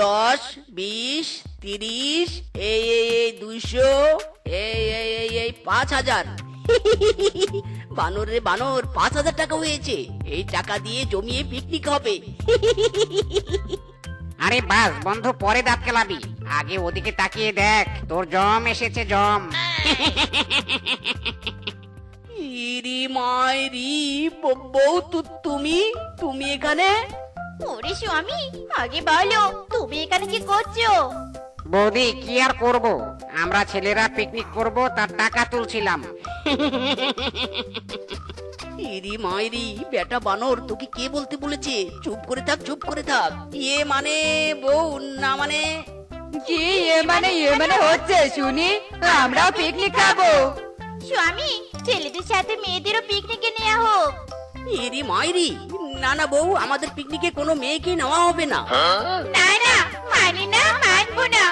দশ বিশ তিরিশ এই এই এই দুইশো এই এই এই এই পাঁচ হাজার। বানর রে বানর পাঁচ হাজার টাকা হয়েছে। এই টাকা দিয়ে জমিয়ে পিকনিক হবে। আরে বাস বন্ধু পরে দাঁত কেলাবি। আগে ওদিকে তাকিয়ে দেখ তোর জম এসেছে জম। ইরি মাইরি বউ তুমি তুমি এখানে? ওরে স্বামী আগে বলো তুমি এখানে কি করছ? বৌদি কি আর করব? আমরা ছেলেরা পিকনিক করব তার টাকা তুলছিলাম। ইরি মাইরি বেটা বানর তোকে কে বলতে বলেছে? চুপ করে থাক চুপ করে থাক। ইয়ে মানে বউ না মানে? কি এ মানে এ মানে হচ্ছে শুনি? আমরাও পিকনিক খাব। স্বামী ছেলেদের সাথে মেয়েদেরও পিকনিকে নেওয়া হোক। ইরি মাইরি না না বউ আমাদের পিকনিকে কোনো মেয়েকে নেওয়া হবে না। না না মানি না মানবো না।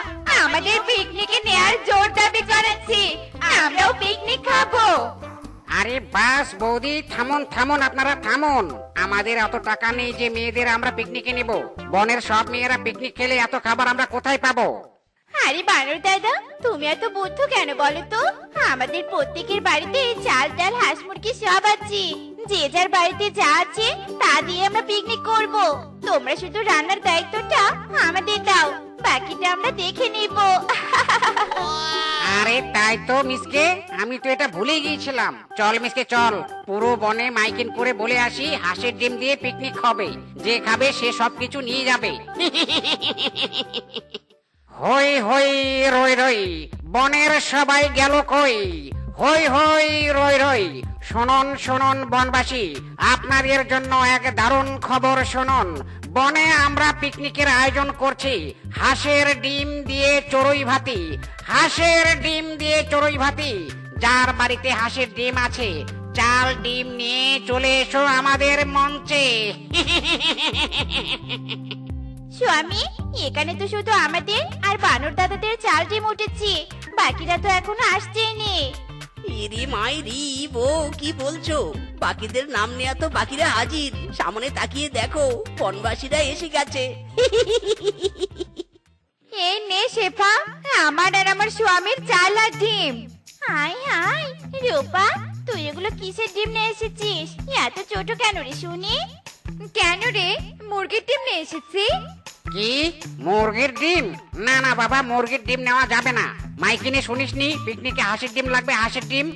আমাদের পিকনিকে নেওয়ার জোর দাবি করেছি। আমরাও পিকনিক খাব। আরে বাস বৌদি থামুন থামুন আপনারা থামুন। আমাদের এত টাকা নেই যে মেয়েদের আমরা পিকনিকে নেব। বনের সব মেয়েরা পিকনিক খেলে এত খাবার আমরা কোথায় পাবো? আরে বানর দাদা তুমি এত বুদ্ধ কেন বলো তো? আমাদের প্রত্যেকের বাড়িতে চাল ডাল হাঁস মুরগি সব আছে। যে যার বাড়িতে যা আছে তা দিয়ে আমরা পিকনিক করব। তোমরা শুধু রান্নার দায়িত্বটা আমাদের দাও বাকিটা আমরা দেখে নিব। আরে তাই তো মিসকে। আমি তো এটা ভুলে গিয়েছিলাম। চল মিসকে চল। পুরো বনে মাইকিং করে বলে আসি হাঁসের ডিম দিয়ে পিকনিক হবে। যে খাবে সে সবকিছু নিয়ে যাবে। হই হই রই রই বনের সবাই গেল কই? হই হই রই রই, শুনুন শুনুন বনবাসী, আপনাদের জন্য এক দারুণ খবর শুনুন। বনে আমরা পিকনিকের আয়োজন করছি, হাঁসের ডিম দিয়ে চড়ুই ভাতি, হাঁসের ডিম দিয়ে চড়ুই ভাতি, যার বাড়িতে হাঁসের ডিম আছে, চাল ডিম নিয়ে চলে এসো আমাদের মঞ্চে। স্বামী, এখানে তো শুধু আমাদের আর বানর দাদাদের চাল ডিম উঠেছে, বাকিরা তো এখনও আসছেই আসছেনি ইরি মাইরি, বউ, কি বলছো? বাকিদের নাম নেয়া তো বাকিরা হাজির। সামনে তাকিয়ে দেখো, বনবাসীরা এসে গেছে। এই নে শেফা, আমার আর আমার স্বামীর চাল আর ডিম। হাই হাই, রূপা, তুই এগুলো কিসের ডিম নিয়ে এসেছিস? এত ছোট কেন রে, শুনি। কেন রে, মুরগির ডিম নিয়ে এসেছি? কি? মুরগির ডিম? না না বাবা মুরগির ডিম নেওয়া যাবে না। মাইকিনে শুনিসনি? পিকনিকে হাঁসের ডিম লাগবে হাঁসের ডিম?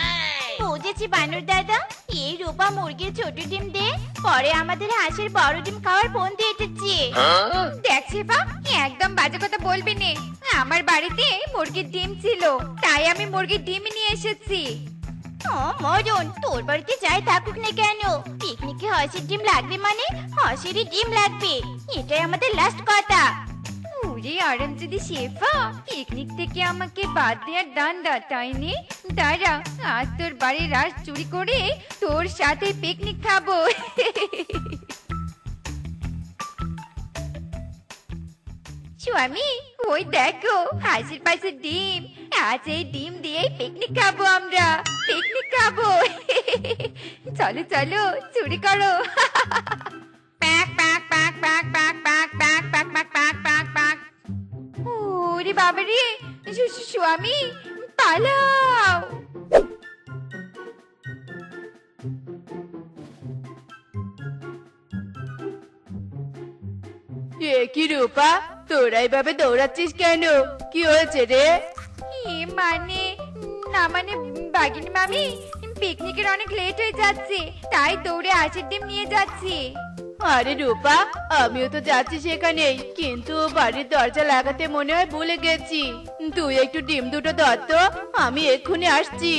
বুঝেছি বানর দাদা। এই রূপা মুরগির ছোট ডিম দে। পরে আমাদের হাঁসের বড় ডিম খাওয়ার ফোন দিয়ে এসেছি দেখ শেফা একদম বাজে কথা বলবি নে। আমার বাড়িতে মুরগির ডিম ছিল। তাই আমি মুরগির ডিম নিয়ে এসেছি। ও মরণ। তোর বাড়িতে যাই থাকুক না কেন? পিকনিকে হাঁসের ডিম লাগবে মানে? হাঁসেরই ডিম লাগবে। এটাই আমাদের লাস্ট কথা। ওরে আরাম যদি শেফা পিকনিক থেকে আমাকে বাদ দেওয়ার দান্দা, তাই নে? দাঁড়া, আজ তোর বাড়ির রাস চুরি করে তোর সাথে পিকনিক খাব। স্বামী ওই দেখো হাসির পাশে ডিম আজ এই ডিম দিয়ে পিকনিক খাব আমরা পিকনিক খাব চলো চলো চুরি করো প্যাক প্যাক প্যাক প্যাক প্যাক প্যাক প্যাক প্যাক প্যাক প্যাক প্যাক প্যাক ওরে বাবা রে স্বামী পালাও এ কি রূপা তোরা এভাবে দৌড়াচ্ছিস কেন? কি হয়েছে রে? এ মানে? না মানে বাগিনী মামি পিকনিকের অনেক লেট হয়ে যাচ্ছে তাই দৌড়ে হাঁসের ডিম নিয়ে যাচ্ছি। আরে রূপা আমিও তো যাচ্ছি সেখানেই কিন্তু বাড়ির দরজা লাগাতে মনে হয় ভুলে গেছি। তুই একটু ডিম দুটো ধর তো আমি এক্ষুনি আসছি।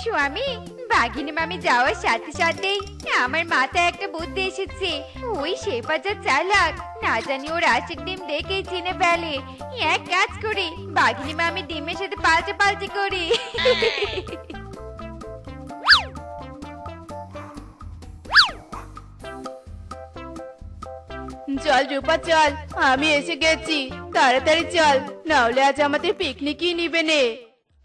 স্বামী বাঘিনী মামি যাওয়ার সাথে সাথেই আমার মাথায় একটা বুদ্ধি এসেছে। ওই শেফা যা চালাক না জানি ওর আশেক ডিম দেখেই চিনে ফেলে। এক কাজ করি বাঘিনী মামি ডিমের সাথে পাল্টে পাল্টে করি। চল রূপা চল আমি এসে গেছি। তাড়াতাড়ি চল নাহলে আজ আমাদের পিকনিকই নিবে নে।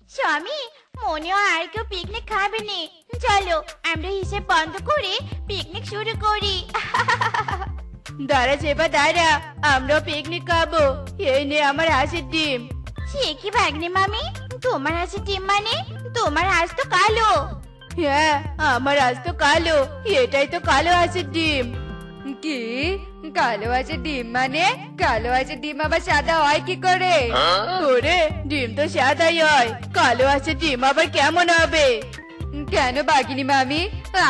স্বামী মনে হয় আর কেউ পিকনিক খাবে নি। চলো আমরা হিসেব বন্ধ করে পিকনিক শুরু করি। দাঁড়া চেপা দাঁড়া। আমরাও পিকনিক খাব। এই নে আমার হাঁসের ডিম। সে কি ভাগ্নে মামি? তোমার হাসি ডিম মানে? তোমার হাঁস তো কালো। হ্যাঁ আমার আজ তো কালো। এটাই তো কালো হাঁসের ডিম। কি? কালো আছে ডিম মানে? কালো আছে ডিম আবার সাদা হয় কি করে? ওরে ডিম তো সাদাই হয়। কালো আছে ডিম আবার কেমন হবে? কেন বাগিনি মামি?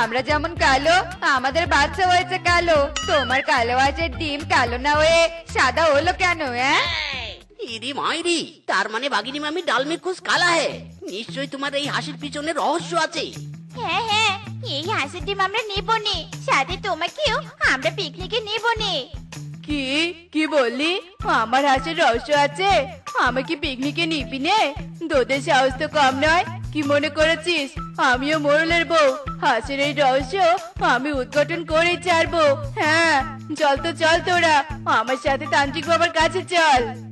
আমরা যেমন কালো আমাদের বাচ্চা হয়েছে কালো। তোমার কালো আছে ডিম কালো না হয়ে সাদা হলো কেন হ্যাঁ ইরি মাইরি তার মানে বাগিনী মামি ডাল মে কুছ কালা হে। নিশ্চয়ই তোমার এই হাসির পিছনে রহস্য আছে। হ্যাঁ হ্যাঁ এই হাঁসের ডিম আমরা নেব নে সাথে তোমাকেও আমরা পিকনিকে নেব নে কি? কি বললি? আমার হাঁসের রহস্য আছে। আমাকে পিকনিকে নিবি নে? তোদের সাহস তো কম নয়। কি মনে করেছিস? আমিও মোরলের বউ। হাঁসের এই রহস্য আমি উদ্ঘাটন করেই ছাড়বো। হ্যাঁ চল তো, চল তোরা। আমার সাথে তান্ত্রিক বাবার কাছে চল।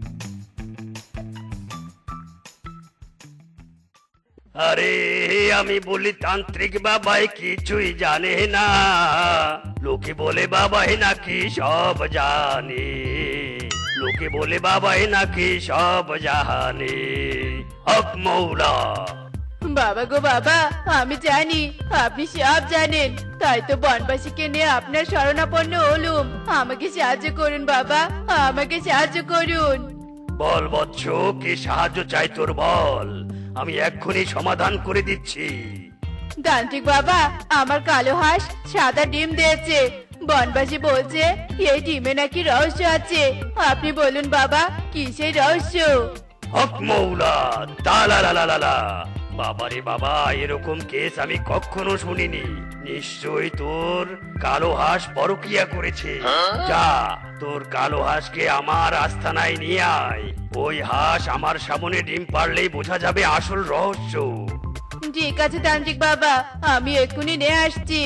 আরে আমি বলি তান্ত্রিক বাবাই কিছুই জানে না। লোকে বলে বাবাই নাকি সব জানে। লোকে বলে বাবাই নাকি সব জানে। হক মৌলা। বাবা গো বাবা আমি জানি আপনি সব জানেন। তাই তো বনবাসীকে নিয়ে আপনার শরণাপন্ন হলুম। আমাকে সাহায্য করুন বাবা আমাকে সাহায্য করুন। বল বৎস কি সাহায্য চাই তোর বল। আমি এক্ষুনি সমাধান করে দিচ্ছি। তান্ত্রিক বাবা আমার কালো হাঁস সাদা ডিম দিয়েছে। বনবাসী বলছে এই ডিমে নাকি রহস্য আছে। আপনি বলুন বাবা কি সেই রহস্য? হক মৌলা তালা লা লা লা লা বাবারে বাবা, এরকম কেস আমি কখনো শুনিনি। নিশ্চয় তোর কালো হাঁস পরকিয়া করেছে। যা, তোর কালো হাঁসকে আমার আস্থানায় নিয়ে আয়। ওই হাঁস আমার সামনে ডিম পারলেই বোঝা যাবে আসল রহস্য। ঠিক আছে তান্ত্রিক বাবা, আমি এক্ষুনি নিয়ে আসছি।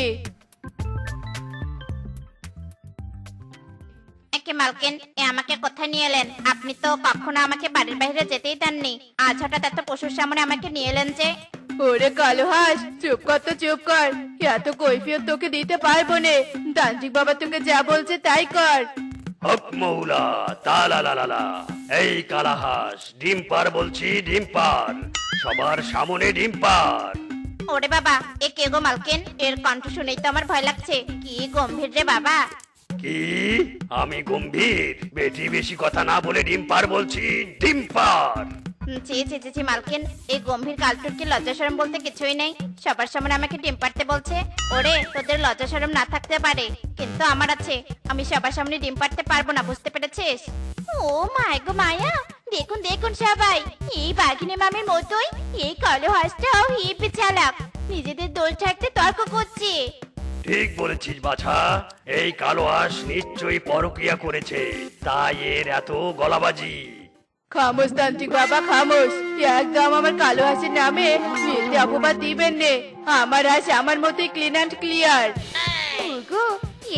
একে মালকেন এ আমাকে কোথায় নিয়ে এলেন? আপনি তো কখনো আমাকে বাড়ির বাইরে যেতেই দেননি। আজ হঠাৎ এত পশুর সামনে আমাকে নিয়ে এলেন যে? ওরে কালো হাঁস চুপ কর তো চুপ কর। এত কৈফিয়ত তোকে দিতে পারব নে? তান্ত্রিক বাবা তোকে যা বলছে তাই কর। হক মৌলা তালা লা লা লা এই কালা হাঁস ডিম পার বলছি ডিম পার। সবার সামনে ডিম পার। ওরে বাবা এ কে গো মালকেন? এর কণ্ঠ শুনেই তো আমার ভয় লাগছে। কি গম্ভীর রে বাবা। কি? আমি গম্ভীর। বেশি কথা না বলে ডিম পার বলছি। ডিম পার হুম, ছি ছি ছি ছি মালকিন এই গম্ভীর লজ্জা বলতে কিছুই নেই। সবার সামনে আমাকে ডিম বলছে। ওরে তোদের লজ্জা না থাকতে পারে। কিন্তু আমার আছে। আমি সবার সামনে ডিম পাড়তে পারব না বুঝতে পেরেছিস? ও মায় গো মায়া দেখুন দেখুন সবাই। এই বাঘিনী মামির মতোই এই কালো হাঁসটাও হিপি চালাক নিজেদের দোল তর্ক করছে ঠিক বলেছিস বাছা। এই কালো হাঁস নিশ্চয়ই পরকিয়া করেছে। তাই এর এত গলাবাজি। খামোশ তান্ত্রিক বাবা খামোশ। একদম আমার কালো হাঁসের নামে মিথ্যে অপবাদ দিবেন নে। আমার হাঁস আমার মতোই ক্লিন অ্যান্ড ক্লিয়ার ওগো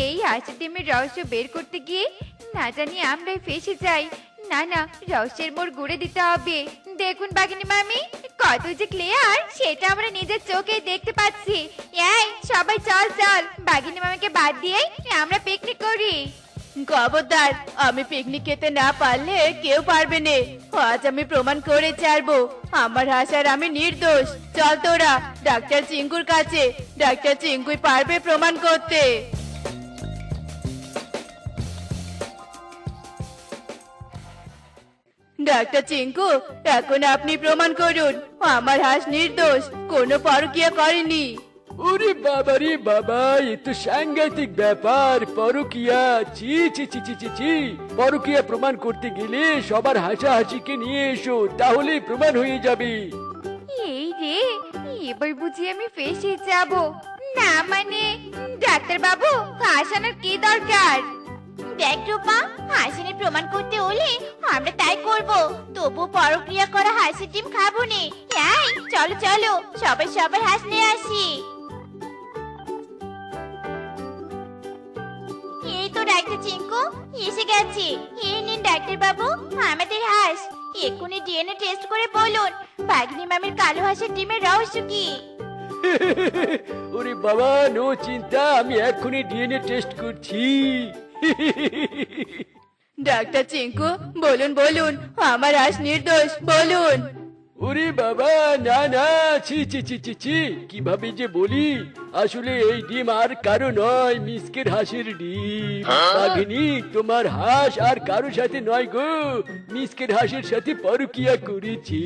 এই হাঁসের ডিমের রহস্য বের করতে গিয়ে না জানি আমরাই ফেসে যাই। না না, রহস্যের মোড় ঘুরে দিতে হবে। দেখুন বাগিনী মামি, কত যে ক্লিয়ার সেটা আমরা নিজের চোখে দেখতে পাচ্ছি। এই, সবাই চল চল বাগিনী মামিকে বাদ দিয়ে আমরা পিকনিক করি। খবরদার, আমি পিকনিক খেতে না পারলে কেউ পারবে না। আজ আমি প্রমাণ করে ছাড়বো। আমার হাঁস আর আমি নির্দোষ। চল তোরা, ডাক্তার চিঙ্কুর কাছে, ডাক্তার চিঙ্কুই পারবে প্রমাণ করতে। ডাক্তার চিঙ্কু এখন আপনি প্রমাণ করুন। আমার হাঁস নির্দোষ কোনো পরকিয়া করেনি। ওরে বাবা রে বাবা এ তো সাংঘাতিক ব্যাপার পরকিয়া। ছি ছি ছি ছি ছি ছি। পরকিয়া প্রমাণ করতে গেলে সবার হাসাহাসিকে নিয়ে এসো তাহলেই প্রমাণ হয়ে যাবে। এই রে এবার বুঝি আমি ফেসে যাব। না মানে ডাক্তার বাবু হাসানোর কি দরকার? দেখ রূপা, হাসিনি প্রমাণ করতে হলে আমরা তাই করব। তবু পরক্রিয়া করা হাসির ডিম খাব নে এই, চলো চলো, সবাই সবার হাঁস আসি। এই তো ডাক্তার চিঙ্কু, এসে গেছে। এই নিন ডাক্তার বাবু, আমাদের হাঁস। এক্ষুনি ডিএনএ টেস্ট করে বলুন বাগনি মামির কালো হাঁসের ডিমের রহস্য কি? ওরে বাবা, নো চিন্তা, আমি এক্ষুনি ডিএনএ টেস্ট করছি। ডাক্তার চিঙ্কু, বলুন বলুন, আমার আজ নির্দোষ, বলুন। ওরে বাবা, না না, ছি ছি ছি ছি ছি, কীভাবে যে বলি? আসলে এই ডিম আর কারও নয় মিসকের হাঁসের ডিম। বাঘিনী তোমার হাঁস আর কারও সাথে নয় গো। মিসকের হাঁসের সাথে পরকিয়া করেছি।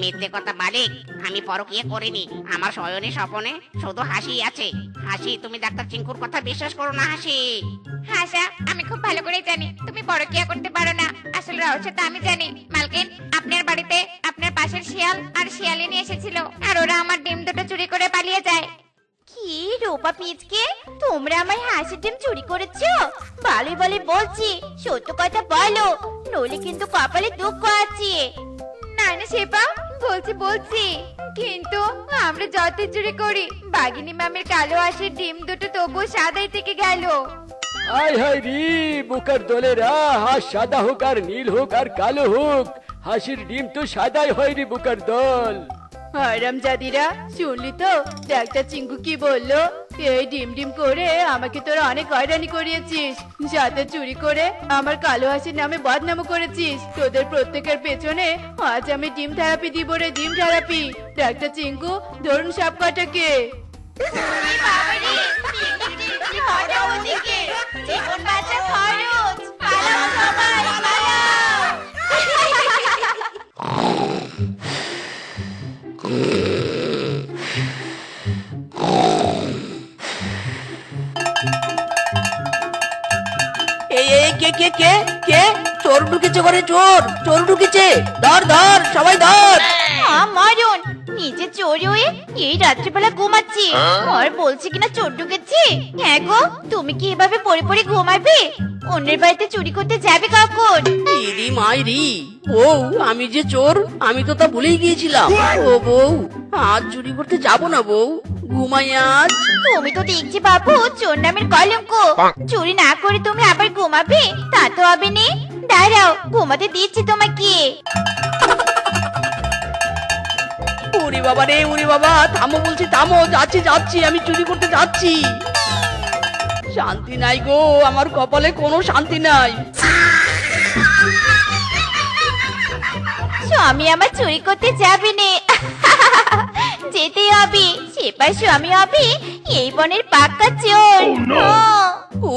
মিথ্যে কথা মালিক আমি পরকিয়ে করিনি। আমার শয়নে স্বপনে শুধু হাসি আছে। হাসি তুমি ডাক্তার চিঙ্কুর কথা বিশ্বাস করো না হাসি। হাসা আমি খুব ভালো করে জানি। তুমি পরকিয়া করতে পারো না। আসলে রহস্যটা আমি জানি। মালকিন আপনার বাড়িতে আপনার পাশের শিয়াল আর শিয়ালিনী এসেছিল। আর ওরা আমার ডিম দুটো চুরি করে পালিয়ে যায়। কি রূপা পিচকে, তোমরা আমার হাসির ডিম চুরি করেছ? ভালোই বলে বলছি, সত্য কথা বলো, নইলে কিন্তু কপালে দুঃখ আছে। না না শেপা বলছি বলছি। কিন্তু আমরা যত চুরি করি, বাগিনী মামের কালো হাসির ডিম দুটো তবুও সাদাই থেকে গেল। হাই হাই রে, বোকার দলেরা হাঁস সাদা হোক আর নীল হোক আর কালো হোক, হাসির ডিম তো সাদাই হয় রে বোকার দল। আরাম জাদিরা, শুনলি তো? ডাক্তার চিঙ্কু কি বলল? এই ডিম ডিম করে আমাকে তোরা অনেক হয়রানি করিয়েছিস। সাথে চুরি করে আমার কালো হাসির নামে বদনামও করেছিস। তোদের প্রত্যেকের পেছনে আজ আমি ডিম থেরাপি দিব রে, ডিম থেরাপি। ডাক্তার চিঙ্কু ধরুন সব কটাকে। কে কে কে? কে? চোর ঢুকেছে ঘরে, চোর! চোর ঢুকেছে! ধর ধর! সবাই ধর! মরণ নিজে চোরি হয়ে এই রাত্রিবেলা ঘুমাচ্ছি। আর বলছি কিনা চোর ঢুকেছি হ্যাঁ গো তুমি কি এভাবে পড়ে পড়ে ঘুমাবে? অন্যের বাড়িতে চুরি করতে যাবে কখন? ইরি মাইরি বউ আমি যে চোর আমি তো তা ভুলেই গিয়েছিলাম। ও বউ আজ চুরি করতে যাব না বউ ঘুমাই আজ। তুমি তো দেখছি বাবু চোর নামের কলঙ্ক। চুরি না করে তুমি আবার ঘুমাবে? তা তো হবে নে। দাঁড়াও ঘুমাতে দিচ্ছি তোমাকে। ওরে বাবা রে ওরে বাবা থামো বলছি থামো যাচ্ছি যাচ্ছি আমি চুরি করতে যাচ্ছি। শান্তি নাই গো আমার কপালে কোনো শান্তি নাই। স্বামী আমার চুরি করতে যাবে নে। যেতেই হবে সেপার স্বামী হবে এই বনের পাক্কা চোর। হ্যাঁ।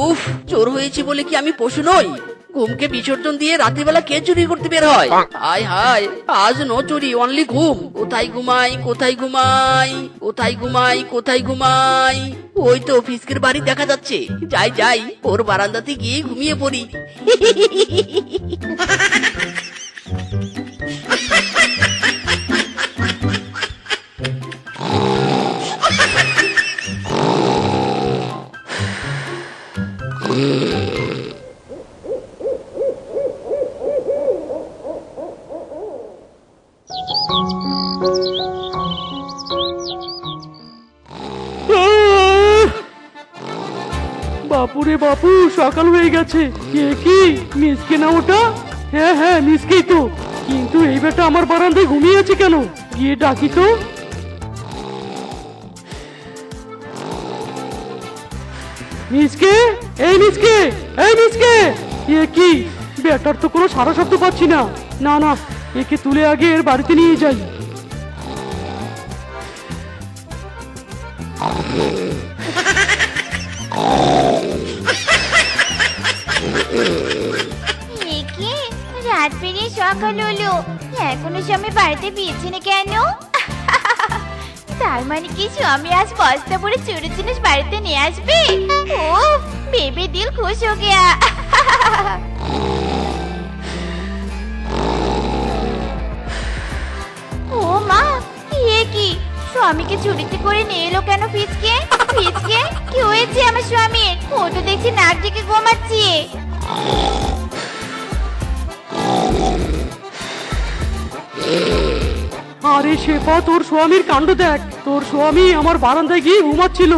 উফ চোর হয়েছে বলে কি আমি পশু নই? ঘুমকে বিসর্জন দিয়ে রাত্রিবেলা কে চুরি করতে বের হয়? হায় হায় আজ নো চুরি অনলি ঘুম। কোথায় ঘুমাই কোথায় ঘুমাই কোথায় ঘুমাই কোথায় ঘুমাই? ওই তো ফিসকের বাড়ি দেখা যাচ্ছে। যাই যাই ওর বারান্দাতে গিয়ে ঘুমিয়ে পড়ি। বাপুরে বাপু, সকাল হয়ে গেছে। কে কি? মিসকে না ওটা? হ্যাঁ হ্যাঁ মিসকেই তো। কিন্তু এই বেটা আমার বারান্দায় ঘুমিয়ে আছে কেন? গিয়ে ডাকি তো। মিসকে? এই মিসকে? এই মিসকে? এ কি? বেটার তো কোনো সারা শব্দ পাচ্ছি না। না না, একে তুলে আগে এর বাড়িতে নিয়ে যাই। স্বামী বাড়িতে ফিরছে না কেন? তার মানে কি, স্বামী আজ বস্তা ভরে চুরি জিনিস বাড়িতে নিয়ে আসবে? ও বেবি দিল খুশ হো গয়া। ও মা, কি স্বামীকে চুরিতে করে নিয়ে এলো কেন ফিচকে ফিচকে কি হয়েছে আমার স্বামীর? তো দেখছি নাক ডেকে ঘুমাচ্ছে। আরে শেফা তোর স্বামীর কাণ্ড দেখ। তোর স্বামী আমার বারান্দায় গিয়ে ঘুমাচ্ছিল।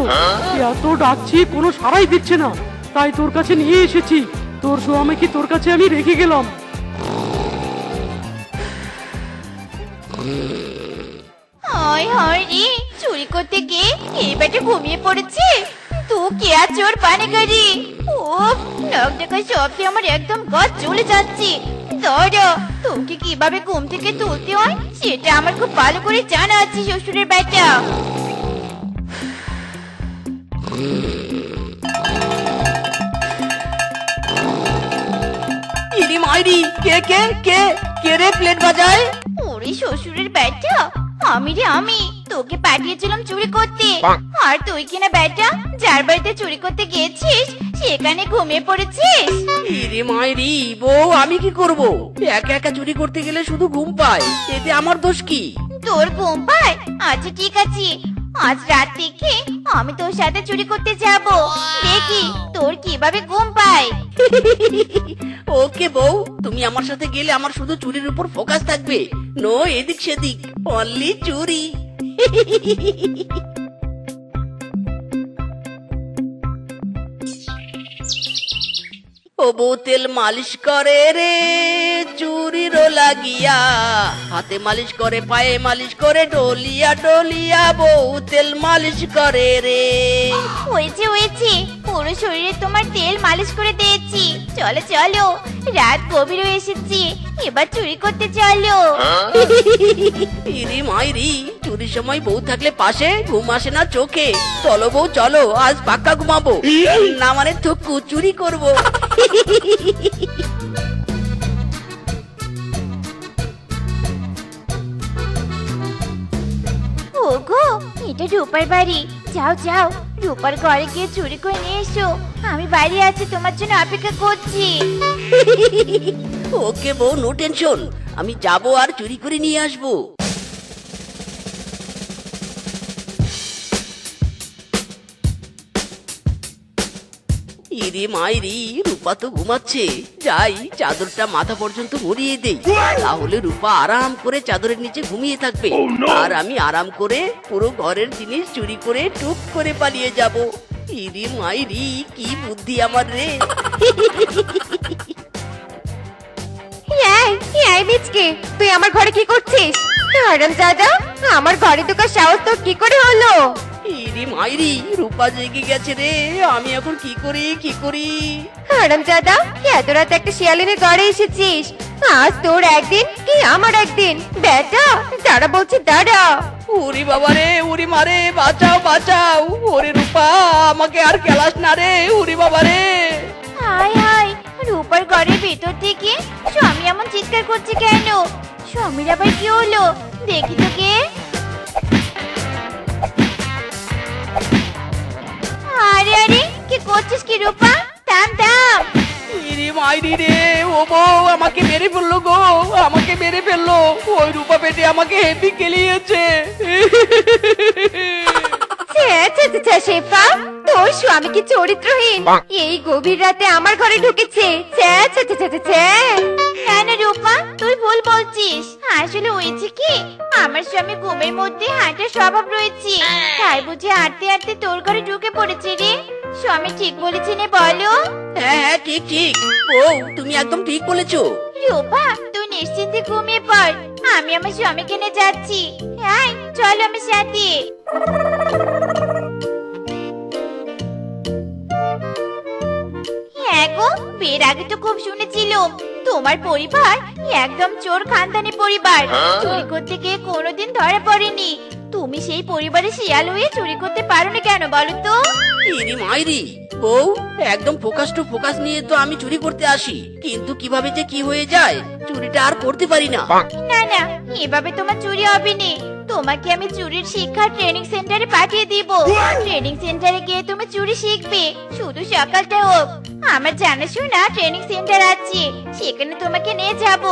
এত ডাকছি কোনো সারাই দিচ্ছে না। তাই তোর কাছে নিয়ে এসেছি। তোর স্বামীকে তোর কাছে আমি রেখে গেলাম? হায় হায় রে চুরি করতে গিয়ে এই বেটা ঘুমিয়ে পড়েছে? তো কে আর চোর পানিকারি ও নখ দেখা শব্দে আমার একদম গা চলে যাচ্ছে। ধরো তোকে কীভাবে ঘুম থেকে তুলতে হয় সেটা আমার খুব ভালো করে জানা আছে শ্বশুরের বেটা ইরি মাইরি কে কে কে কে রে প্লেট বাজায়? ওরে শ্বশুরের বেটা আমি রে আমি তোকে পাঠিয়েছিলাম চুরি করতে। আর তুই কিনা বেটা যার বাড়িতে চুরি করতে গিয়েছিস সেখানে ঘুমিয়ে পড়েছিস? ইরে মাইরি বউ আমি কি করব? একা একা চুরি করতে গেলে শুধু ঘুম পায় এতে আমার দোষ কি? তোর ঘুম পায়? আচ্ছা ঠিক আছে। আজ রাত থেকে আমি তোর সাথে চুরি করতে যাব। দেখি তোর কীভাবে ঘুম পায়। ওকে বউ তুমি আমার সাথে গেলে আমার শুধু চুরির উপর ফোকাস থাকবে। নো এদিক সেদিক অনলি চুরি। ও বউ তেল মালিশ করে রে চুরির লাগিয়া। হাতে মালিশ করে পায়ে মালিশ করে ডলিয়া ডলিয়া বউ তেল মালিশ করে রে। হয়েছে হয়েছে পুরো শরীরে তোমার তেল মালিশ করে দিয়েছি। চলো চলো রাত গভীর হয়ে এসেছি এবার চুরি করতে চলো। ইরি মাইরি চুরির সময় বউ থাকলে পাশে ঘুম আসে না চোখে। চলো বউ চলো আজ পাক্কা ঘুমাবো। না মানে থুকু চুরি করব। ওগো, এটা রূপার বাড়ি। যাও যাও, রূপার ঘরে গিয়ে চুরি করে নিয়ে এসো। আমি বাইরে আছি, তোমার জন্য অপেক্ষা করছি। ওকে বউ, নো টেনশন। আমি যাব আর চুরি করে নিয়ে আসব। ইরে মাইরি রূপা তো ঘুমাচ্ছে। যাই চাদরটা মাথা পর্যন্ত মুড়িয়ে দেই। তাহলে রূপা আরাম করে চাদরের নিচে ঘুমিয়ে থাকবে। আর আমি আরাম করে পুরো ঘরের জিনিস চুরি করে টুক করে পালিয়ে যাব। ইরি মাইরি কি বুদ্ধি আমার রে। মিচকে তুই আমার ঘরে কি করছিস? হারাম দাদা আমার ঘরে ঢোকার সাহস তোর কি করে হলো? ইরি মাইরি রূপা জেগে গেছে রে। আমি এখন কি করি কি করি? হারাম দাদা এত রাত একটা শিয়ালিনের ঘরে এসেছিস। আজ তোর একদিন কি আমার একদিন? বেটা দাঁড়া বলছি দাঁড়া। উরি বাবা রে উরি মারে বাঁচাও বাঁচাও। ওরে রূপা আমাকে আর খেলাস না রে উরি বাবা রে। হাই হাই রূপার ঘরের ভেতর থেকে স্বামী এমন চিৎকার করছে কেন? স্বামীর আবার কি হলো? দেখি তো কে আমাকে মেরে ফেলল গো আমাকে মেরে ফেলল। ওই রূপা পেটে আমাকে হেভি কেলিয়েছে শেফা তোর স্বামী কি চরিত্রহীন? এই গভীর রাতে আমার ঘরে ঢুকেছে। ছ্যা। হ্যাঁ রূপা তুই ভুল বলছিস। আসলে হয়েছে কি? আমার স্বামী ঘুমের মধ্যে হাঁটার স্বভাব রয়েছে। তাই বুঝে হাঁটতে হাঁটতে তোর ঘরে ঢুকে পড়েছে রে। স্বামী ঠিক বলেছে নে বলো? হ্যাঁ হ্যাঁ ঠিক ঠিক। বউ তুমি একদম ঠিক বলেছ। রূপা তুই নিশ্চিন্তে ঘুমিয়ে পড়। আমি আমার স্বামীকে নিয়ে যাচ্ছি। হ্যাঁ চল আমার সাথে। হ্যাঁ গো বিয়ের আগে তো খুব শুনেছিলাম। তোমার পরিবার একদম চোর খানদানি পরিবার। চুরি করতে গিয়ে কোনোদিন ধরা পড়েনি। তুমি সেই পরিবারে শিয়াল হয়ে চুরি করতে পারো না কেন বলো তো? ইরি মাইরি। বউ একদম ফোকাস টু ফোকাস নিয়ে তো আমি চুরি করতে আসি। কিন্তু কীভাবে যে কি হয়ে যায় চুরিটা আর করতে পারি না। না না এভাবে তোমার চুরি হবে না। তোমাকে আমি চুরির শিক্ষা ট্রেনিং সেন্টারে পাঠিয়ে দিব। ট্রেনিং সেন্টারে গিয়ে তুমি চুরি শিখবে। শুধু সকালটা হোক। আমার জানাশোনা ট্রেনিং সেন্টার আছে। সেখানে তোমাকে নিয়ে যাব।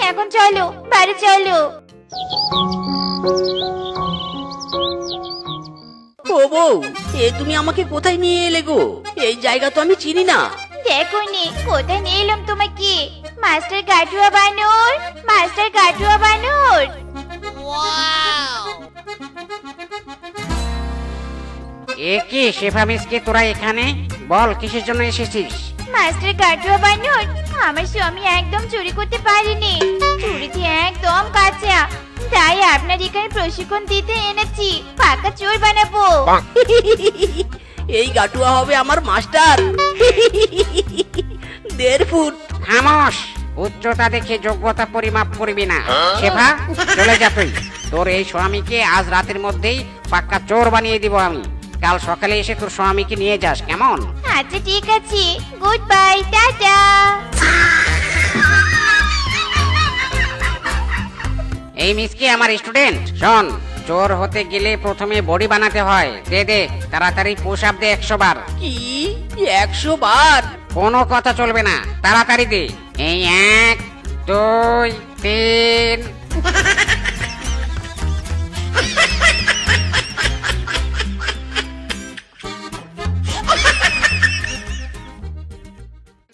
এখন চলো বাড়ি চলো। ও বউ? এ তুমি আমাকে কোথায় নিয়ে এলে গো? এই জায়গা তো আমি চিনি না। দেখো নি কোথায় নিয়ে এলাম তোমাকে? মাস্টার গাটুয়া বানর মাস্টার গাটুয়া বানর। এ কি শেফা মিসকে তোরা এখানে? বল কিসের জন্য এসেছিস? মাস্টার কাটুয়া বানর আমার স্বামী একদম চুরি করতে পারেনি। চুরিতে একদম কাঁচা। তাই আপনার এখানে প্রশিক্ষণ দিতে এনেছি। পাকা চোর বানাবো। এই গাটুয়া হবে আমার মাস্টার। দেড় ফুট। খামোশ উচ্চতা দেখে যোগ্যতা পরিমাপ করবি না। শেফা চলে যা তুই। তোর এই স্বামীকে আজ রাতের মধ্যেই পাক্কা চোর বানিয়ে দিব আমি। কাল সকালে এসে তোর স্বামীকে নিয়ে যাস কেমন? আচ্ছা ঠিক আছে। গুড বাই টাটা। এই মিসকে আমার স্টুডেন্ট? শোন চোর হতে গেলে প্রথমে বডি বানাতে হয়। দে দে তাড়াতাড়ি পুশ আপ দে একশো বার। কি? একশো বার? কোনো কথা চলবে না। তাড়াতাড়ি দে। এই এক দুই তিন।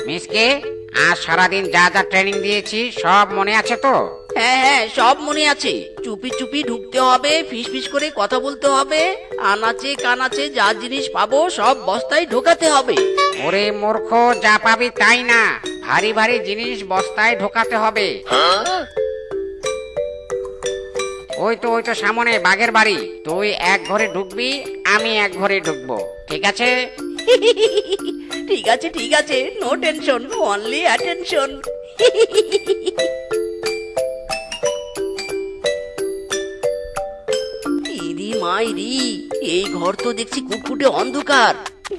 মিসকে আজ সারাদিন যা যা ট্রেনিং দিয়েছি সব মনে আছে তো? হ্যাঁ হ্যাঁ সব মনে আছে। চুপি চুপি ঢুকতে হবে ফিস ফিস করে কথা বলতে হবে। আনাচে কানাচে যা জিনিস পাবো সব বস্তায় ঢোকাতে হবে। ওরে মূর্খ যা পাবি তাই না? ভারী ভারী জিনিস বস্তায় ঢোকাতে হবে। ওই তো ওই তো সামনে বাঘের বাড়ি। তুই এক ঘরে ঢুকবি আমি এক ঘরে ঢুকবো। ঠিক আছে? ঠিক আছে ঠিক আছে। নো টেনশন অনলি অ্যাটেনশন মাইরি এই ঘর তো দেখছি কুটকুটে অন্ধকার।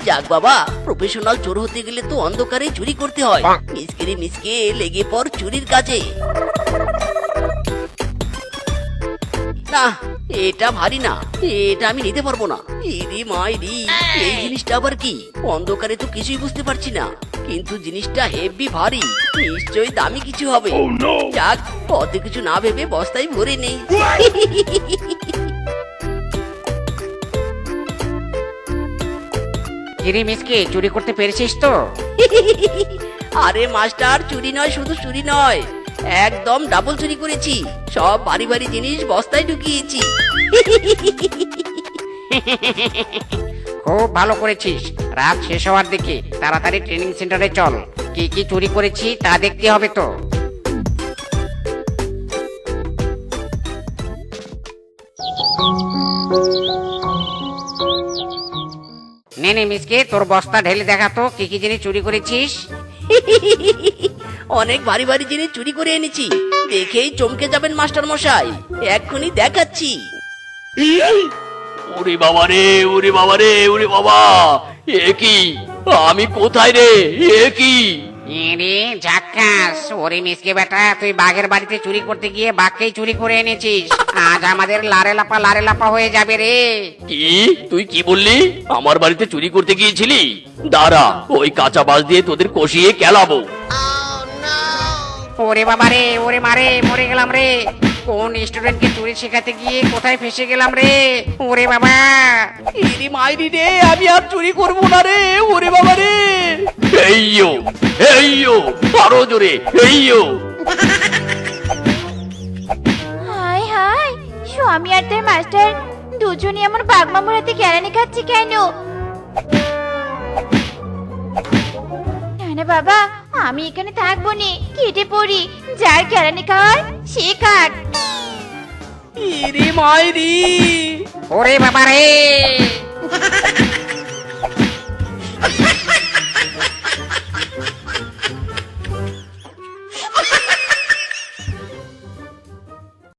যাক বাবা প্রফেশনাল চোর হতে গেলে তো অন্ধকারে চুরি করতে হয়। মিসকেরি মিসকে লেগে পর চুরির কাজে। না এটা ভারী না এটা আমি নিতে পারব না। ইরি মাইরি এই জিনিসটা আবার কি? অন্ধকারে তো কিছুই বুঝতে পারছি না। কিন্তু জিনিসটা হেভি ভারী নিশ্চয়ই দামি কিছু হবে। যাক অত কিছু না ভেবে বস্তায় ভরে নেই কিরে মিসকে চুরি করতে পেরেছিস তো? আরে মাস্টার চুরি নয় শুধু চুরি নয়। একদম ডাবল চুরি করেছি। সব বাড়ি বাড়ি জিনিস বস্তায় ঢুকিয়েছি। খুব ভালো করেছিস। রাত শেষ হওয়ার দিকে তাড়াতাড়ি ট্রেনিং সেন্টারে চল। কি কি চুরি করেছি তা দেখতে হবে তো। নে নে মিসকে তোর বস্তা ঢেলে দেখা তো কি কি জিনিস চুরি করেছিস? অনেক ভারী ভারী জিনিস চুরি করে এনেছি। দেখেই চমকে যাবেন মাস্টার মশাই। এক্ষুনি দেখাচ্ছি। ওরে বাবা রে ওরে বাবা রে ওরে বাবা। এ কি? আমি কোথায় রে? এ কি? রে ঝাক্কাস ওরে মিসকে বেটা তুই বাঘের বাড়িতে চুরি করতে গিয়ে বাঘকেই চুরি করে এনেছিস। আজ আমাদের লারে লাপা লারে লাপা হয়ে যাবে রে। কি? তুই কি বললি? আমার বাড়িতে চুরি করতে গিয়েছিলি? দাঁড়া ওই কাঁচা বাস দিয়ে তোদের কষিয়ে কেলাবো। ওরে বাবা রে ওরে মারে মরে গেলাম রে। কোন স্টুডেন্টকে চুরি শেখাতে গিয়ে কোথায় ফেসে গেলাম রে? ওরে বাবা। ইরি মাইরি রে আমি আর চুরি করব না রে ওরে বাবা রে। এইয়ো এইয়ো আরও জোরে এইয়ো হাই হাই স্বামী আর তার মাস্টার দুজনই আমার বাগমামুর হাতে কেরানি খাচ্ছে কেন? না না বাবা আমি এখানে থাকব নে কেটে পড়ি যার কেরানি খাওয়ার সে খাক। ইরি মাইরি। ওরে বাবা রে